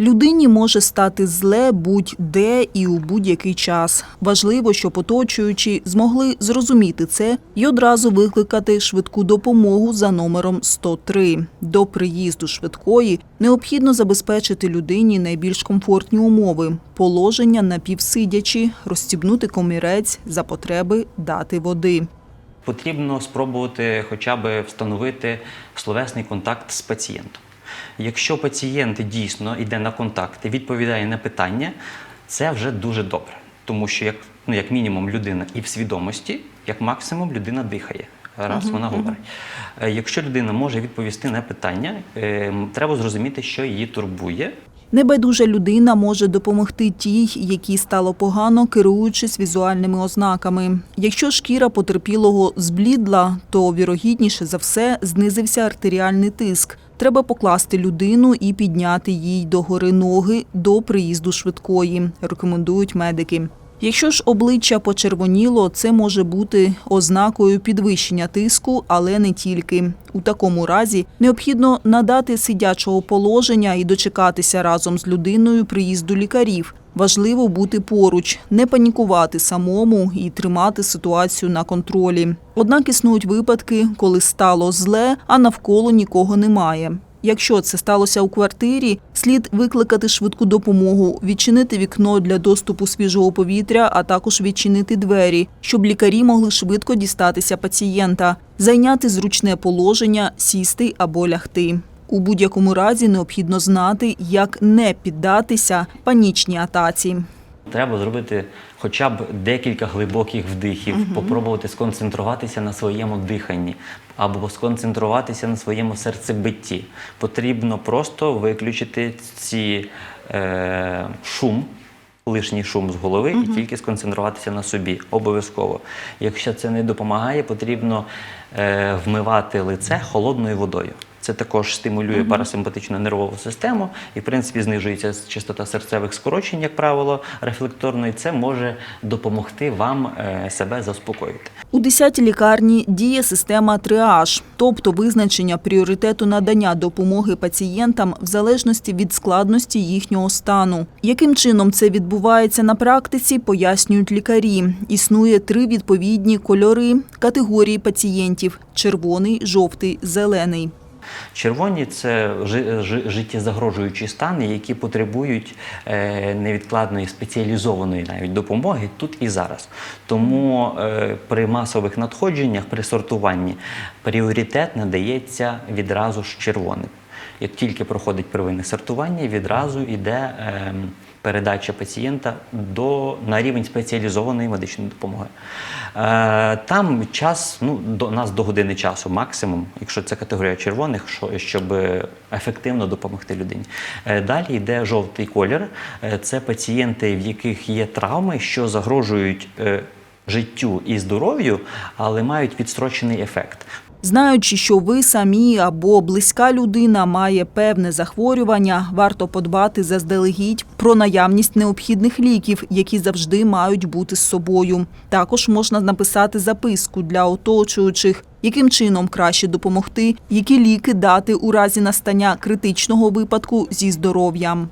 Людині може стати зле будь-де і у будь-який час. Важливо, щоб оточуючі змогли зрозуміти це і одразу викликати швидку допомогу за номером 103. До приїзду швидкої необхідно забезпечити людині найбільш комфортні умови: положення напівсидячі, розстібнути комірець, за потреби дати води. Потрібно спробувати хоча б встановити словесний контакт з пацієнтом. Якщо пацієнт дійсно йде на контакт і відповідає на питання, це вже дуже добре. Тому що, як, ну, як мінімум, людина і в свідомості, як максимум, людина дихає. Раз вона говорить. Е, Якщо людина може відповісти на питання, е, треба зрозуміти, що її турбує, Небайдужа людина може допомогти тій, якій стало погано, керуючись візуальними ознаками. Якщо шкіра потерпілого зблідла, то вірогідніше за все знизився артеріальний тиск. Треба покласти людину і підняти їй догори ноги до приїзду швидкої, рекомендують медики. Якщо ж обличчя почервоніло, це може бути ознакою підвищення тиску, але не тільки. У такому разі необхідно надати сидячого положення і дочекатися разом з людиною приїзду лікарів. Важливо бути поруч, не панікувати самому і тримати ситуацію на контролі. Однак існують випадки, коли стало зле, а навколо нікого немає. Якщо це сталося у квартирі, слід викликати швидку допомогу, відчинити вікно для доступу свіжого повітря, а також відчинити двері, щоб лікарі могли швидко дістатися пацієнта, зайняти зручне положення, сісти або лягти. У будь-якому разі необхідно знати, як не піддатися панічній атаці. Треба зробити хоча б декілька глибоких вдихів, попробувати сконцентруватися на своєму диханні або сконцентруватися на своєму серцебитті. Потрібно просто виключити ці е, шум. Лишній шум з голови і тільки сконцентруватися на собі обов'язково. Якщо це не допомагає, потрібно е, вмивати лице холодною водою. Це також стимулює парасимпатичну нервову систему і, в принципі, знижується частота серцевих скорочень, як правило, рефлекторно, і це може допомогти вам е, себе заспокоїти. У 10-й лікарні діє система триаж, тобто визначення пріоритету надання допомоги пацієнтам в залежності від складності їхнього стану. Яким чином це відбувається на практиці, пояснюють лікарі. Існує три відповідні кольори категорії пацієнтів: червоний, жовтий, зелений. Червоні це жи- жи- життєзагрожуючі стани, які потребують е, невідкладної спеціалізованої навіть допомоги тут і зараз. Тому е, при масових надходженнях, при сортуванні пріоритет надається відразу ж червоним. Як тільки проходить первинне сортування, відразу йде е, передача пацієнта до, на рівень спеціалізованої медичної допомоги. Е, там час ну, до нас до години часу, максимум, якщо це категорія червоних, що, щоб ефективно допомогти людині. Е, далі йде жовтий колір. Е, це пацієнти, в яких є травми, що загрожують життю і здоров'ю, але мають відстрочений ефект. Знаючи, що ви самі або близька людина має певне захворювання, варто подбати заздалегідь про наявність необхідних ліків, які завжди мають бути з собою. Також можна написати записку для оточуючих, яким чином краще допомогти, які ліки дати у разі настання критичного випадку зі здоров'ям.